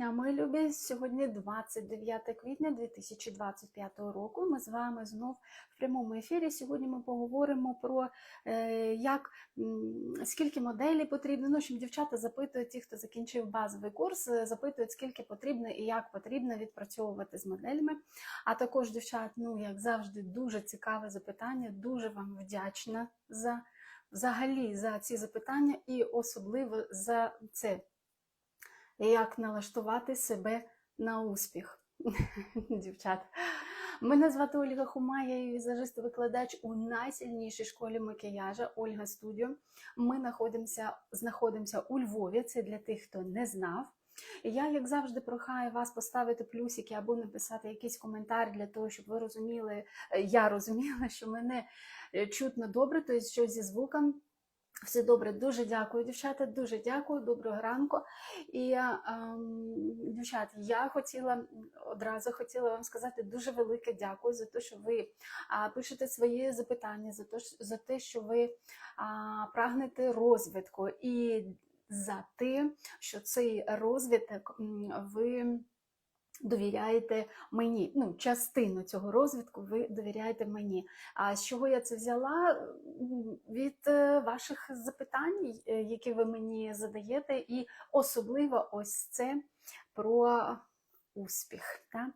А Мої любі, сьогодні 29 квітня 2025 року. Ми з вами знов в прямому ефірі. Сьогодні ми поговоримо про е, як скільки моделей потрібно. Ну, щоб дівчата запитують, ті, хто закінчив базовий курс, е, запитують, скільки потрібно і як потрібно відпрацьовувати з моделями. А також дівчат, ну як завжди, дуже цікаве запитання. Дуже вам вдячна за взагалі за ці запитання, і особливо за це як налаштувати себе на успіх. Дівчат. Мене звати Ольга Хума, я є візажист-викладач у найсильнішій школі макіяжа Ольга Студіо. Ми знаходимося, знаходимося у Львові, це для тих, хто не знав. Я, як завжди, прохаю вас поставити плюсики або написати якийсь коментар для того, щоб ви розуміли, е, я розуміла, що мене е, чутно добре, тобто що зі звуком. Все добре, дуже дякую, дівчата. Дуже дякую, доброго ранку. І ем, дівчат, я хотіла одразу хотіла вам сказати дуже велике дякую за те, що ви а, пишете свої запитання, за те, за те, що ви а, прагнете розвитку, і за те, що цей розвиток ви. Довіряєте мені, ну, частину цього розвитку ви довіряєте мені. А з чого я це взяла? Від е, ваших запитань, е, які ви мені задаєте, і особливо ось це про успіх. Так?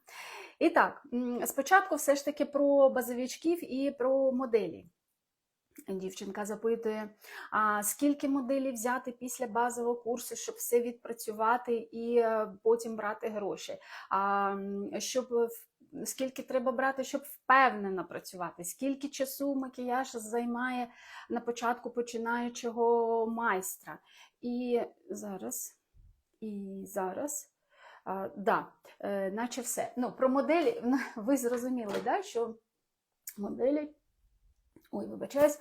І так, спочатку все ж таки про базовичків і про моделі. Дівчинка запитує, а скільки моделей взяти після базового курсу, щоб все відпрацювати і е, потім брати гроші. А, щоб скільки треба брати, щоб впевнено працювати, скільки часу макіяж займає на початку починаючого майстра. І зараз, і зараз. А, да, е, наче все. Ну, про моделі ви зрозуміли, да, що моделі. Ой, вибачаюсь,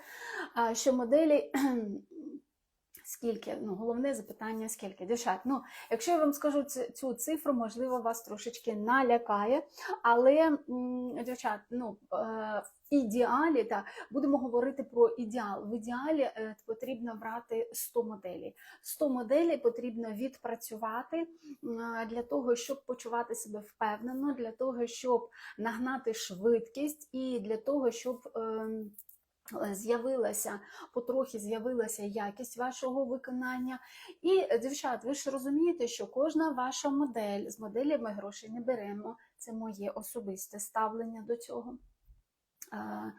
що моделі. Скільки? Ну, головне запитання, скільки? Дівчат, ну, якщо я вам скажу цю, цифру, можливо, вас трошечки налякає. Але, дівчат, ну, е, в ідеалі, так, будемо говорити про ідеал. В ідеалі е, потрібно брати 100 моделей. 100 моделей потрібно відпрацювати для того, щоб почувати себе впевнено, для того, щоб нагнати швидкість і для того, щоб. Ем, З'явилася потрохи з'явилася якість вашого виконання. І, е, дівчат, ви ж розумієте, що кожна ваша модель з моделі ми грошей не беремо. Це моє особисте ставлення до цього. А,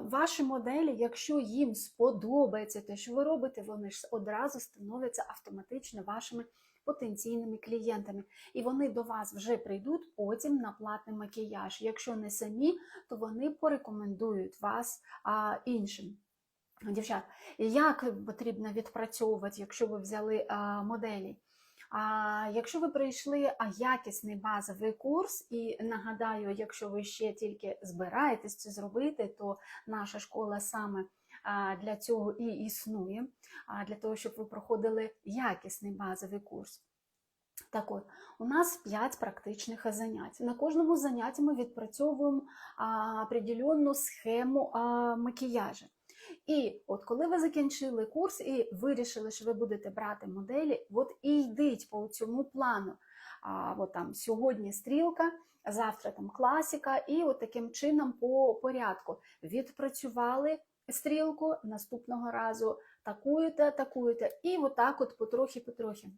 Ваші моделі, якщо їм сподобається те, що ви робите, вони ж одразу становляться автоматично вашими потенційними клієнтами. І вони до вас вже прийдуть потім на платний макіяж. Якщо не самі, то вони порекомендують вас а, іншим. Дівчат, як потрібно відпрацьовувати, якщо ви взяли а, моделі? А якщо ви пройшли а, якісний базовий курс, і нагадаю, якщо ви ще тільки збираєтесь це зробити, то наша школа саме для цього і існує, для того, щоб ви проходили якісний базовий курс. Так от, у нас 5 практичних занять. На кожному занятті ми відпрацьовуємо определенну схему макіяжу. І от коли ви закінчили курс і вирішили, що ви будете брати моделі, от і йдіть по цьому плану. А, от там сьогодні стрілка, завтра там класика, і от таким чином по порядку відпрацювали стрілку наступного разу, такуєте, такуєте, і отак от потрохи-потрохи.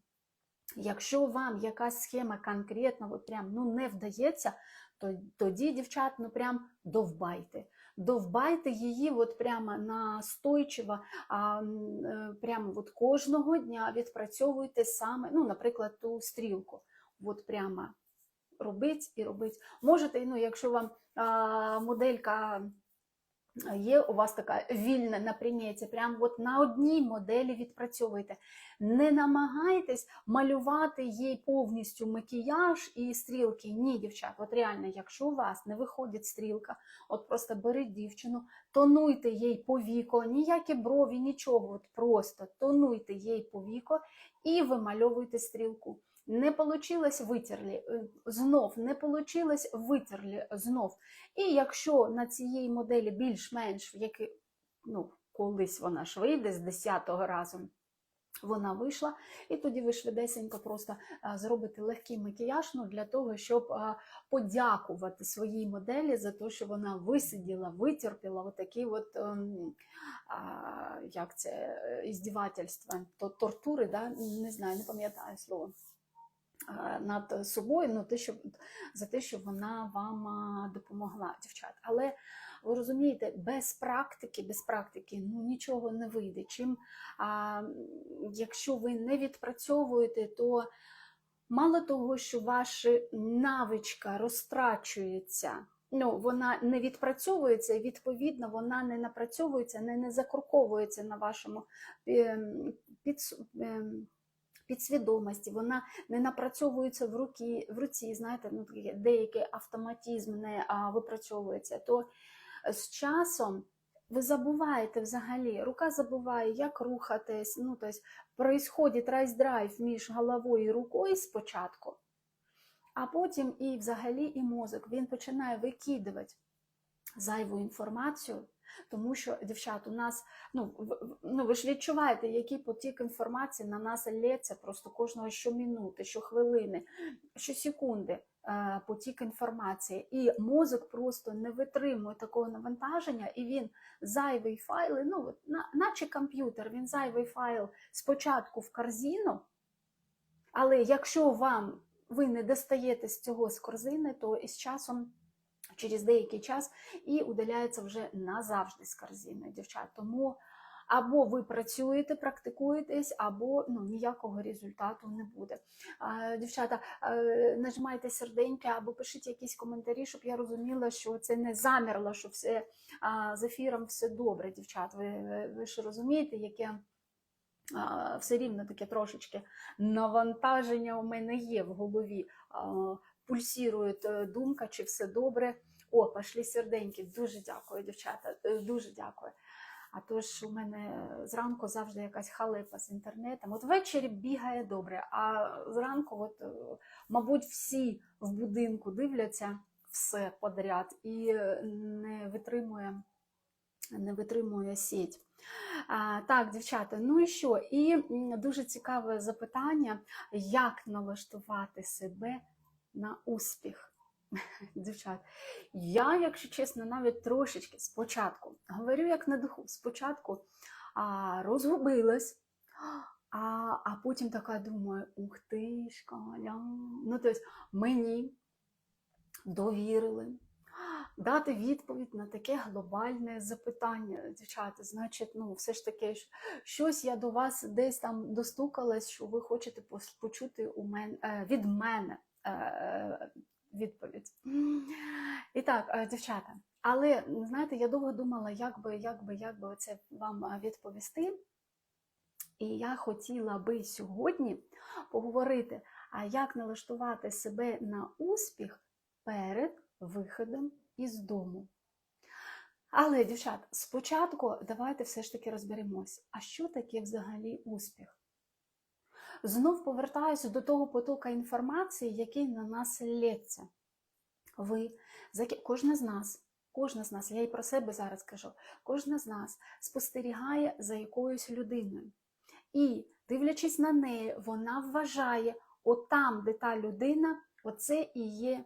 Якщо вам якась схема конкретно от прям ну не вдається, то тоді, дівчат, ну прям довбайте. Довбайте її от прямо настойчиво, а, е, прямо от кожного дня відпрацьовуйте саме, ну, наприклад, ту стрілку. От прямо робить і робить. Можете, ну, якщо вам а, моделька є у вас така вільна на приміті, прямо от на одній моделі відпрацьовуйте. Не намагайтесь малювати їй повністю макіяж і стрілки. Ні, дівчат, от реально, якщо у вас не виходить стрілка, от просто беріть дівчину, тонуйте їй по віко, ніякі брові, нічого, от просто тонуйте їй по віко і вимальовуйте стрілку. Не получилось витерли, е, знов не получилось витерли знов. І якщо на цієї моделі більш-менш, який, ну, колись вона ж вийде з 10-го разу, Вона вийшла, і тоді ви швидесенько просто а, зробите легкий макіяж ну, для того, щоб а, подякувати своїй моделі за те, що вона висиділа, витерпіла отакі от, ем, як це, е, іздівательства, то, тортури, да? не знаю, не пам'ятаю слово. А, Над собою, ну, за те, що вона вам допомогла, дівчат. Але ви розумієте, без практики, без практики ну, нічого не вийде. Чим, а, якщо ви не відпрацьовуєте, то мало того, що ваша навичка розтрачується, ну, вона не відпрацьовується, і відповідно, вона не напрацьовується, не, не закруковується на вашому ем, підс- ем, підсвідомості, вона не напрацьовується в руці, в руці знаєте, ну, деякий автоматизм не а, випрацьовується, то з часом ви забуваєте взагалі, рука забуває, як рухатись, ну, тобто происходить райс-драйв між головою і рукою спочатку, а потім і взагалі і мозок, він починає викидувати зайву інформацію, тому що, дівчат, у нас, ну, ну ви ж відчуваєте, який потік інформації на нас лється просто кожного щомінути, щохвилини, щосекунди е, потік інформації. І мозок просто не витримує такого навантаження, і він зайвий файл, ну, на- наче комп'ютер, він зайвий файл спочатку в корзину, але якщо вам ви не достаєте з цього з корзини, то із часом, через деякий час, і удаляється вже назавжди з корзини, дівчат. Тому або ви працюєте, практикуєтесь, або ну, ніякого результату не буде. Дівчата, е, нажимайте серденьки або пишіть якісь коментарі, щоб я розуміла, що це не замерло, що все з ефіром все добре, дівчат. Ви, ви, ж розумієте, яке все рівно таке трошечки навантаження у мене є в голові. Пульсірує е, думка, чи все добре. О, пішли серденьки. Дуже дякую, дівчата. е, Дуже дякую. А то ж у мене зранку завжди якась халепа з інтернетом. От ввечері бігає добре, а зранку, от, е, мабуть, всі в будинку дивляться все подряд і не витримує, не витримує сіть. А, так, дівчата, ну і що? І дуже цікаве запитання, як налаштувати себе на успіх. Дівчат, я, якщо чесно, навіть трошечки спочатку говорю як на духу, спочатку а, розгубилась, а, а потім така думаю, ух ти ж, Каля. Ну, тобто мені довірили дати відповідь на таке глобальне запитання, дівчата. Значить, ну, все ж таки, щось я до вас десь там достукалась, що ви хочете почути у мен, е, від мене е, відповідь. І так, е, дівчата, але знаєте, я довго думала, як би, як би, як би це вам е, відповісти. І я хотіла би сьогодні поговорити, а як налаштувати себе на успіх перед виходом із дому. Але, дівчат, спочатку давайте все ж таки розберемось, а що таке взагалі успіх? Знов повертаюся до того потока інформації, який на нас лється. Ви, кожна з нас, кожна з нас, я і про себе зараз кажу, кожна з нас спостерігає за якоюсь людиною. І, дивлячись на неї, вона вважає, от там, де та людина, оце і є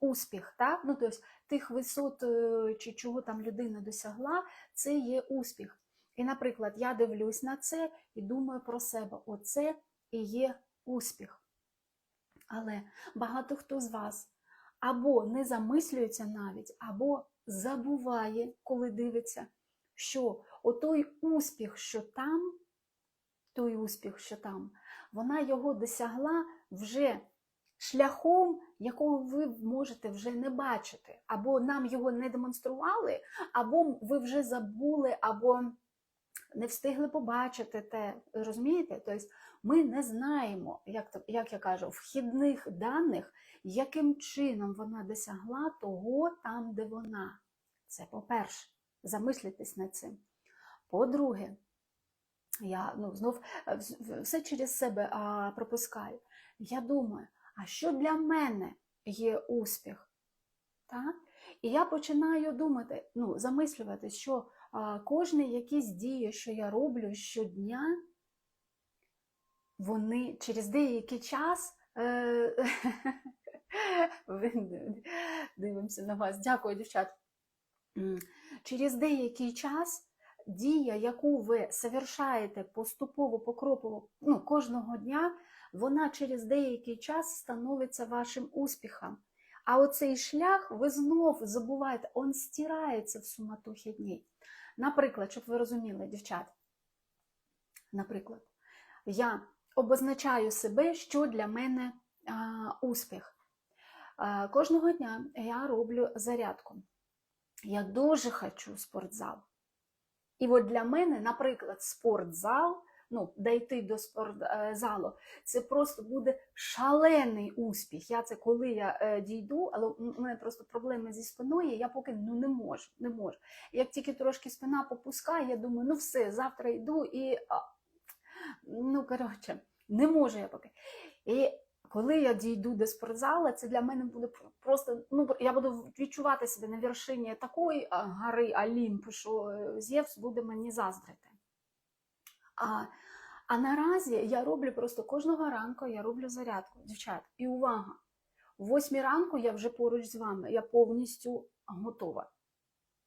успіх. Так? Ну, тобто, тих висот, е, чи чого там людина досягла, це є успіх. І, наприклад, я дивлюсь на це і думаю про себе: оце і є успіх. Але багато хто з вас або не замислюється навіть, або забуває, коли дивиться, що отой успіх, що там, той успіх, що там, вона його досягла вже шляхом, якого ви можете вже не бачити, або нам його не демонстрували, або ви вже забули, або не встигли побачити те. Розумієте? Тобто ми не знаємо, як, як я кажу, вхідних даних, яким чином вона досягла того там, де вона. Це по-перше, замислитись над цим. По-друге, я ну, знов е, все через себе а, пропускаю. Я думаю, а що для мене є успіх? Так? І я починаю думати, ну, замислювати, що а, кожне якісь дії, що я роблю щодня, вони через деякий час. е, Дивимося на вас. Дякую, дівчат. Через деякий час дія, яку ви совершаєте поступово, покроково, ну, кожного дня, вона через деякий час становиться вашим успіхом. А оцей шлях ви знов забуваєте, він стирається в суматохі днів. Наприклад, щоб ви розуміли, дівчат, наприклад, я обозначаю себе, що для мене успіх. Кожного дня я роблю зарядку. Я дуже хочу спортзал. І от для мене, наприклад, спортзал, ну, дійти до спортзалу, це просто буде шалений успіх. Я це коли я е, дійду, але у мене просто проблеми зі спиною, я поки ну, не можу. не можу. Як тільки трошки спина попускає, я думаю, ну все, завтра йду і ну, коротше, не можу я поки. І коли я дійду до спортзалу, це для мене буде просто, ну, я буду відчувати себе на вершині такої гори Олімпу, що е, Зевс буде мені заздрити. А, а наразі я роблю просто кожного ранку я роблю зарядку, дівчат. І увага! О 8 ранку я вже поруч з вами, я повністю готова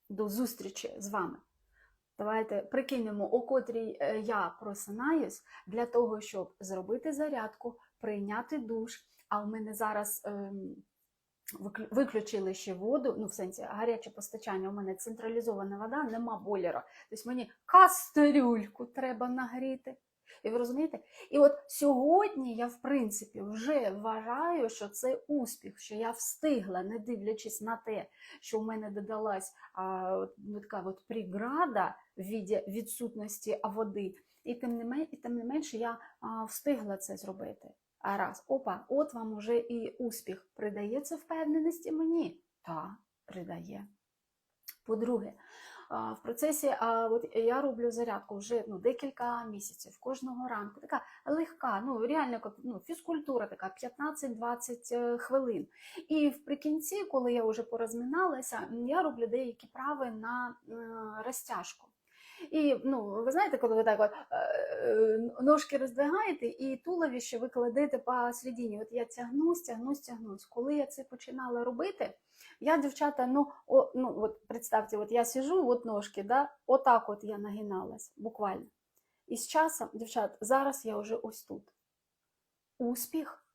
до зустрічі з вами. Давайте прикинемо, о котрій е, я просинаюсь для того, щоб зробити зарядку, прийняти душ. А в мене зараз ем, виключили ще воду, ну в сенсі гаряче постачання, у мене централізована вода, нема бойлера. Тобто мені кастрюльку треба нагріти. І ви розумієте? І от сьогодні я, в принципі, вже вважаю, що це успіх, що я встигла, не дивлячись на те, що в мене додалась а, от, ну, така от преграда в віді відсутності води. І тим не, мен- і тим не менше я встигла це зробити. А раз, опа, от вам уже і успіх. Придається впевненості мені? Так, придає. По-друге, в процесі от я роблю зарядку вже ну, декілька місяців кожного ранку. Така легка, ну реально ну, фізкультура, така 15-20 е, хвилин. І вприкінці, коли я вже порозминалася, я роблю деякі прави на е, розтяжку. І ну, ви знаєте, коли ви так от, е, ножки роздвигаєте і туловище ви кладете посередині. От я тягнусь, тягнусь, тягнусь. Коли я це починала робити, я, дівчата, ну, о, ну от представте, от я сижу, от ножки, да, отак от я нагиналась, буквально. І з часом, дівчат, зараз я вже ось тут. Успіх,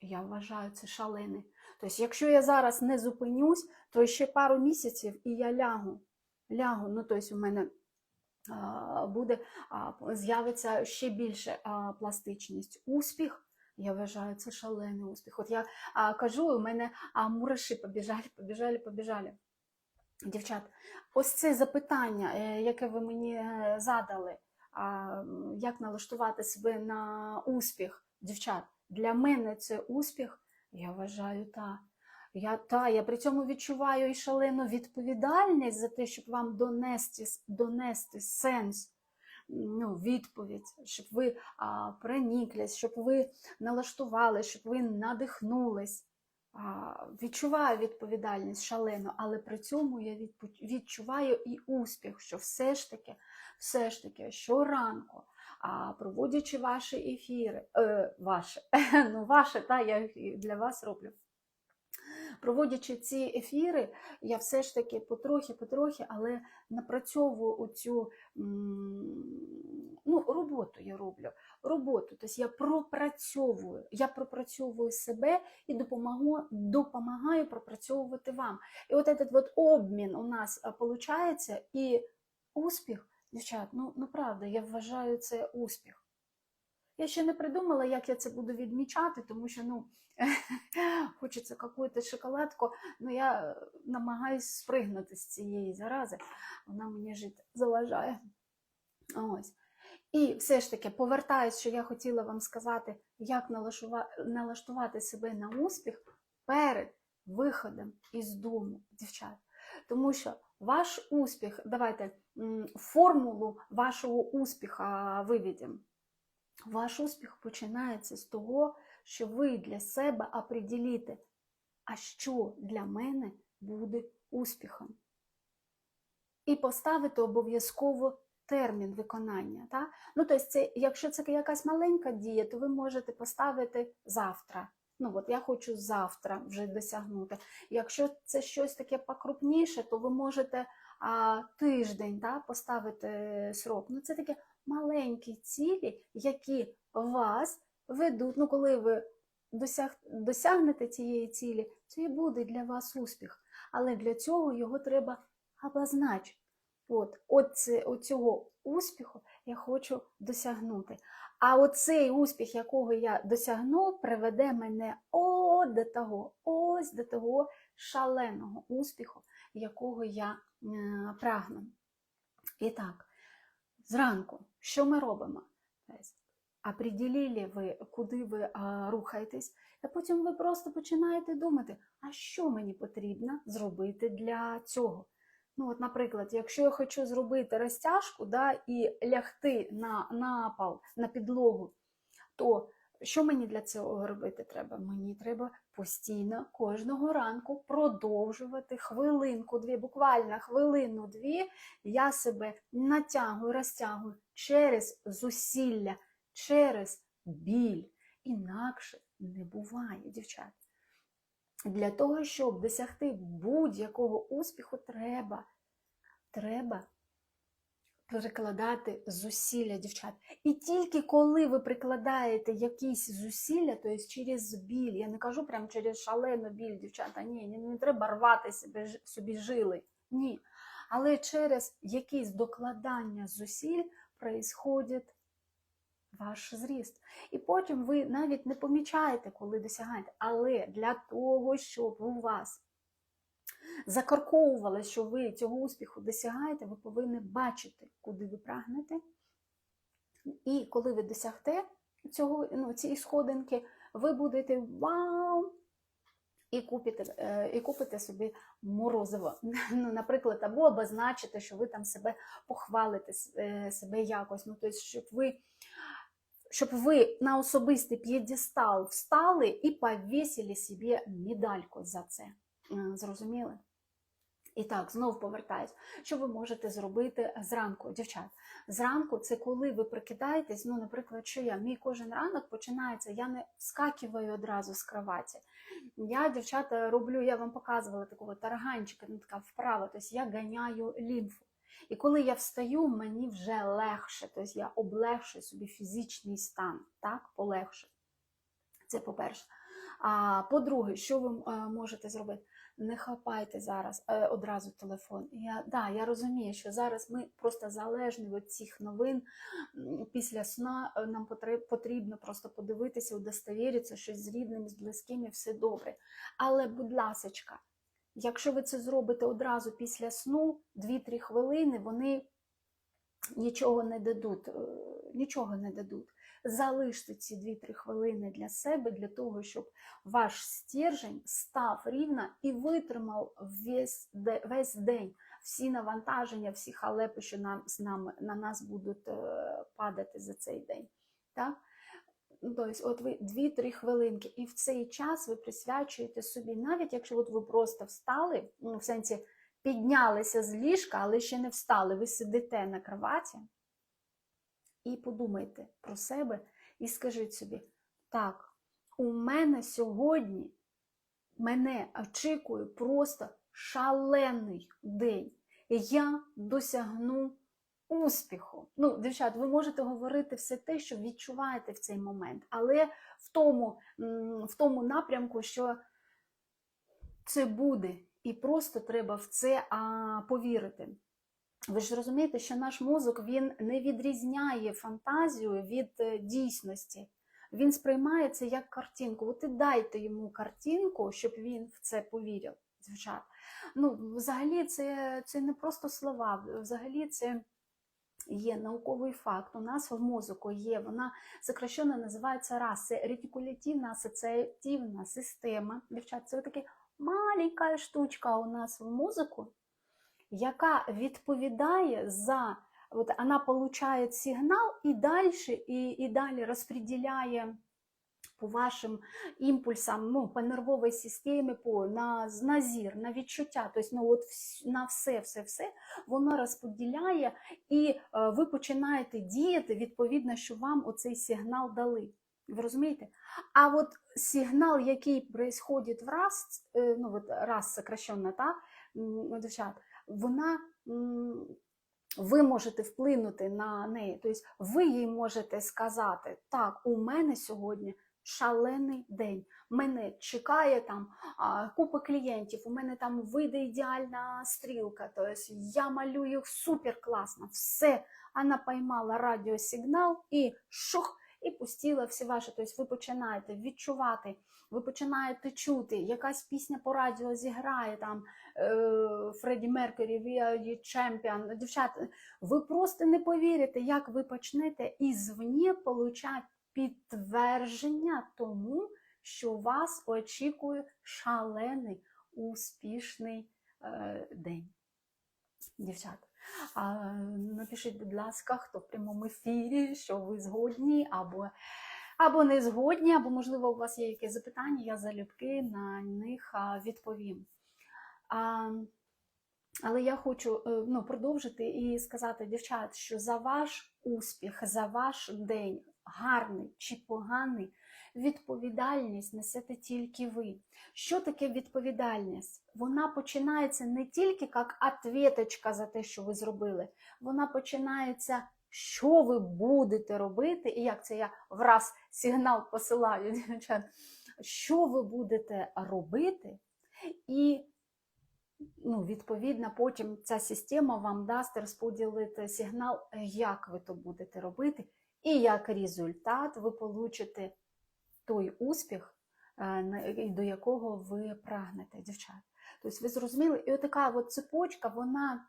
я вважаю, це шалений. Тобто, якщо я зараз не зупинюсь, то ще пару місяців і я лягу. Лягу, ну тобто у мене буде з'явиться ще більше пластичність. Успіх. Я вважаю, це шалений успіх. От я а, кажу, у мене а, мураші побіжали, побіжали, побіжали. Дівчат, ось це запитання, е, яке ви мені е, задали, а, як налаштувати себе на успіх, дівчат, для мене це успіх, я вважаю, так. Я, та, я при цьому відчуваю і шалену відповідальність за те, щоб вам донести, донести сенс, ну, відповідь, щоб ви а, проніклись, щоб ви налаштувались, щоб ви надихнулись. А, відчуваю відповідальність шалену, але при цьому я відчуваю і успіх, що все ж таки, все ж таки, щоранку, а, проводячи ваші ефіри, е, ваші, ну, ваші, та, я для вас роблю. Проводячи ці ефіри, я все ж таки потрохи-потрохи, але напрацьовую оцю ну, роботу я роблю. Роботу. Тобто я пропрацьовую, я пропрацьовую себе і допомагаю, допомагаю пропрацьовувати вам. І от этот вот обмін у нас виходить, і успіх, дівчат, ну, ну правда, я вважаю це успіх. Я ще не придумала, як я це буду відмічати, тому що ну, хочеться якусь шоколадку, але я намагаюся спригнути з цієї зарази, вона мені жити заважає. Ось. І все ж таки, повертаюсь, що я хотіла вам сказати, як налаштувати себе на успіх перед виходом із дому, дівчат. Тому що ваш успіх, давайте формулу вашого успіха виведемо. Ваш успіх починається з того, що ви для себе определіте, а що для мене буде успіхом. І поставити обов'язково термін виконання. Так? Ну, тобто, це, якщо це якась маленька дія, то ви можете поставити завтра. Ну, от я хочу завтра вже досягнути. Якщо це щось таке покрупніше, то ви можете а, тиждень да, поставити срок. Ну, це такі маленькі цілі, які вас ведуть. Ну, коли ви досяг, досягнете цієї цілі, це і буде для вас успіх. Але для цього його треба обозначити. От, от, це, от цього успіху я хочу досягнути. А оцей успіх, якого я досягну, приведе мене о до того, ось до того шаленого успіху, якого я е, прагну. І так, зранку, що ми робимо? Определили ви, куди ви а, рухаєтесь, а потім ви просто починаєте думати, а що мені потрібно зробити для цього. Ну, от, наприклад, якщо я хочу зробити розтяжку да, і лягти на, на пол, на підлогу, то що мені для цього робити треба? Мені треба постійно кожного ранку продовжувати хвилинку-дві, буквально хвилину-дві, я себе натягую, розтягую через зусилля, через біль. Інакше не буває, дівчат. Для того, щоб досягти будь-якого успіху, треба, треба перекладати зусилля, дівчат. І тільки коли ви прикладаєте якісь зусилля, тобто через біль, я не кажу прямо через шалену біль, дівчата, ні, не, не треба рвати себе, собі жили. Ні. Але через якісь докладання зусиль происходить ваш зріст. І потім ви навіть не помічаєте, коли досягаєте. Але для того, щоб у вас закарковувалося, що ви цього успіху досягаєте, ви повинні бачити, куди ви прагнете. І коли ви досягте цього, ну, цієї сходинки, ви будете вау! І купите, е, і купите собі морозиво. Ну, Наприклад, або обозначите, що ви там себе похвалите, е, себе якось. Ну, тобто, щоб ви щоб ви на особистий п'єдестал встали і повісили собі медальку за це. Е, Зрозуміли? І так, знов повертаюсь. Що ви можете зробити зранку, дівчат? Зранку це коли ви прикидаєтесь, ну, наприклад, що я, мій кожен ранок починається, я не вскакиваю одразу з кроваті. Я, дівчата, роблю, я вам показувала такого тарганчика, ну, така вправа, тобто я ганяю лімфу. І коли я встаю, мені вже легше, тобто я облегшую собі фізичний стан, так, полегше. Це по-перше. А по-друге, що ви е, можете зробити? Не хапайте зараз е, одразу телефон. Я, да, я розумію, що зараз ми просто залежні від цих новин. Після сна е, нам потрібно просто подивитися, удостовіритися, що з рідними, з близькими все добре. Але, будь ласочка, Якщо ви це зробите одразу після сну, 2-3 хвилини, вони нічого не дадуть. Нічого не дадуть. Залиште ці 2-3 хвилини для себе, для того, щоб ваш стержень став рівно і витримав весь весь день всі навантаження, всі халепи, що нам, на нас будуть падати за цей день. Так? Тобто, от ви 2-3 хвилинки, і в цей час ви присвячуєте собі, навіть якщо от ви просто встали, ну, в сенсі піднялися з ліжка, але ще не встали, ви сидите на кроваті і подумайте про себе і скажіть собі, так, у мене сьогодні мене очікує просто шалений день. Я досягну успіху. Ну, дівчат, ви можете говорити все те, що відчуваєте в цей момент, але в тому, в тому напрямку, що це буде, і просто треба в це а, повірити. Ви ж розумієте, що наш мозок він не відрізняє фантазію від е, дійсності. Він сприймає це як картинку. От і дайте йому картинку, щоб він в це повірив. Дівчат. Ну, Взагалі, це, це не просто слова, взагалі це є науковий факт. У нас в мозку є, вона сокращенно називається РАС, це ретикулятивна асоціативна система. Дівчат, це така маленька штучка у нас в мозку, яка відповідає за, от вона получає сигнал і далі, і, і далі розподіляє по вашим імпульсам, ну, по нервовій системі, по, на, на зір, на відчуття, тобто ну, от на все, все, все, воно розподіляє, і е, ви починаєте діяти відповідно, що вам оцей сигнал дали. Ви розумієте? А от сигнал, який происходит в раз, е, ну от раз сокращенно, так, м, дівчат, вона. ви можете вплинути на неї, тобто ви їй можете сказати, так, у мене сьогодні шалений день. Мене чекає там а, купа клієнтів, у мене там вийде ідеальна стрілка, тобто я малюю супер класно, все. Вона поймала радіосигнал і шух, і пустила всі ваші. Тобто ви починаєте відчувати, ви починаєте чути, якась пісня по радіо зіграє там е, Фредді Меркері, the Champion. Дівчата, ви просто не повірите, як ви почнете ізвні получати підтвердження тому, що вас очікує шалений, успішний е, день. Дівчата, напишіть, будь ласка, хто в прямому ефірі, що ви згодні, або, або не згодні, або, можливо, у вас є якісь запитання, я залюбки на них відповім. А, але я хочу е, ну, продовжити і сказати, дівчат, що за ваш успіх, за ваш день, гарний чи поганий, відповідальність несете тільки ви. Що таке відповідальність? Вона починається не тільки як ответочка за те, що ви зробили, вона починається, що ви будете робити, і як це я враз сигнал посилаю, що ви будете робити, і ну, відповідно, потім ця система вам дасть розподілити сигнал, як ви то будете робити, і як результат ви получите той успіх, е, до якого ви прагнете, дівчат. Тобто ви зрозуміли, і отака от цепочка, вона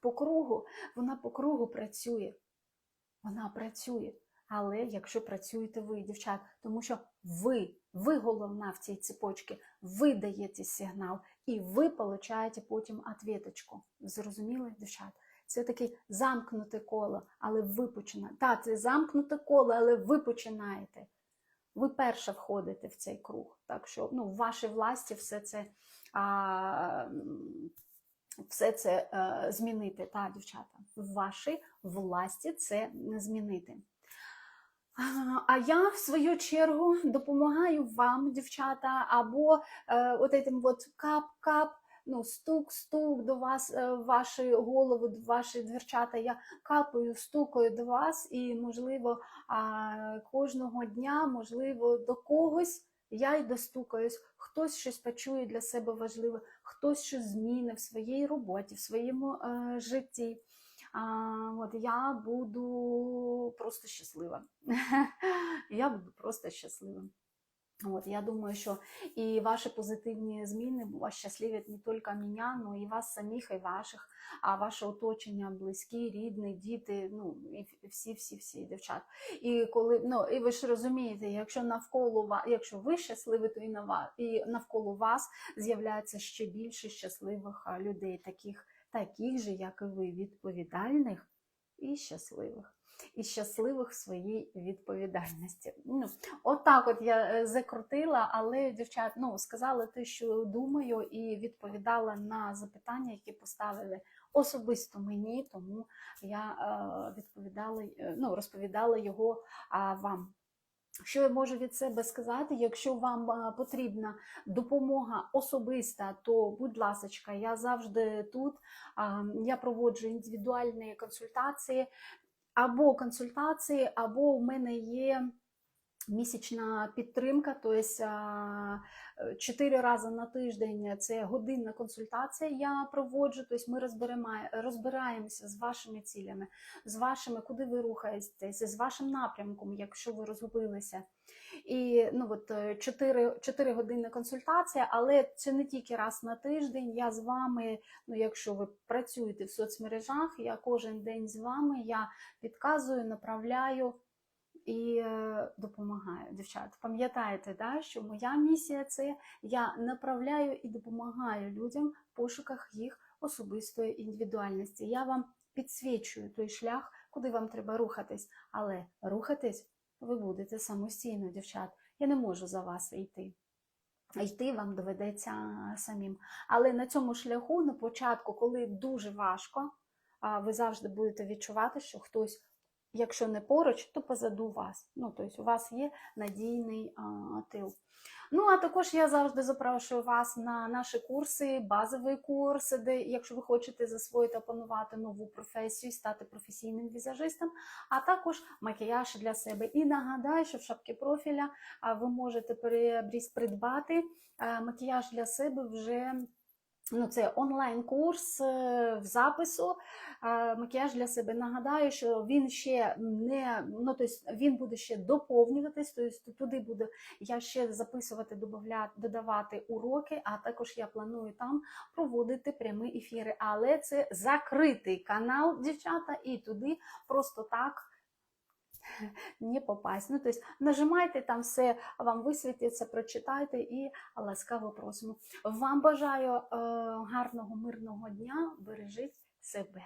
по кругу, вона по кругу працює. Вона працює. Але якщо працюєте ви, дівчат, тому що ви, ви головна в цій цепочці, ви даєте сигнал, і ви получаєте потім ответочку. Зрозуміли, дівчат? Це таке замкнуте коло, але ви починаєте. Так, це замкнуте коло, але ви починаєте. Ви перше входите в цей круг. Так що ну, в вашій власті все це, а, все це е, змінити, та, дівчата. В вашій власті це змінити. А, А я, в свою чергу, допомагаю вам, дівчата, або е, от этим от кап-кап, ну, стук-стук до вас, е, в ваші голови, в ваші дверчата. Я капаю, стукаю до вас, і, можливо, кожного дня, можливо, до когось я й достукаюсь. Хтось щось почує для себе важливе, хтось щось зміни в своїй роботі, в своєму е, житті. А, от я буду просто щаслива. я буду просто щаслива. От, я думаю, що і ваші позитивні зміни вас не тільки мене, но і вас самих, і ваших, а ваше оточення, близькі, рідні, діти, ну і всі, всі, всі дівчат. І коли ну і ви ж розумієте, якщо навколо вас, якщо ви щасливі, то і на вас, і навколо вас з'являється ще більше щасливих людей, таких, таких же, як і ви, відповідальних і щасливих. І щасливих в своїй відповідальності. Ну, отак от я е, закрутила, але дівчат ну, сказала те, що думаю, і відповідала на запитання, які поставили особисто мені, тому я е, відповідала, е, ну, розповідала його вам. Що я можу від себе сказати? Якщо вам потрібна допомога особиста, то будь ласка, я завжди тут. Я проводжу індивідуальні консультації або консультації, або в мене є місячна підтримка, тобто чотири рази на тиждень це годинна консультація. Я проводжу. Тобто ми розбираємося з вашими цілями, з вашими, куди ви рухаєтеся, з вашим напрямком, якщо ви розгубилися. І ну от 4, 4 години консультація, але це не тільки раз на тиждень. Я з вами, ну якщо ви працюєте в соцмережах, я кожен день з вами я підказую, направляю і е, допомагаю. Дівчат, пам'ятаєте, да, що моя місія це я направляю і допомагаю людям в пошуках їх особистої індивідуальності. Я вам підсвічую той шлях, куди вам треба рухатись, але рухатись ви будете самостійно, дівчат. Я не можу за вас йти. Йти вам доведеться самим. Але на цьому шляху, на початку, коли дуже важко, ви завжди будете відчувати, що хтось, якщо не поруч, то позаду вас. Ну, тобто у вас є надійний а, тил. Ну, а також я завжди запрошую вас на наші курси, базовий курс, де, якщо ви хочете засвоїти, опанувати нову професію, стати професійним візажистом, а також макіяж для себе. І нагадаю, що в шапки профіля ви можете придбати макіяж для себе вже. Ну, це онлайн-курс е, в запису. Макіяж для себе. Нагадаю, що він ще не ну, тобто він буде ще доповнюватись, тобто туди буде я ще записувати, додавати уроки, а також я планую там проводити прямі ефіри. Але це закритий канал, дівчата, і туди просто так. Не попасть. Ну, тобто, нажимайте там все, вам висвітиться, прочитайте і ласкаво просимо. Вам бажаю е, гарного, мирного дня, бережіть себе.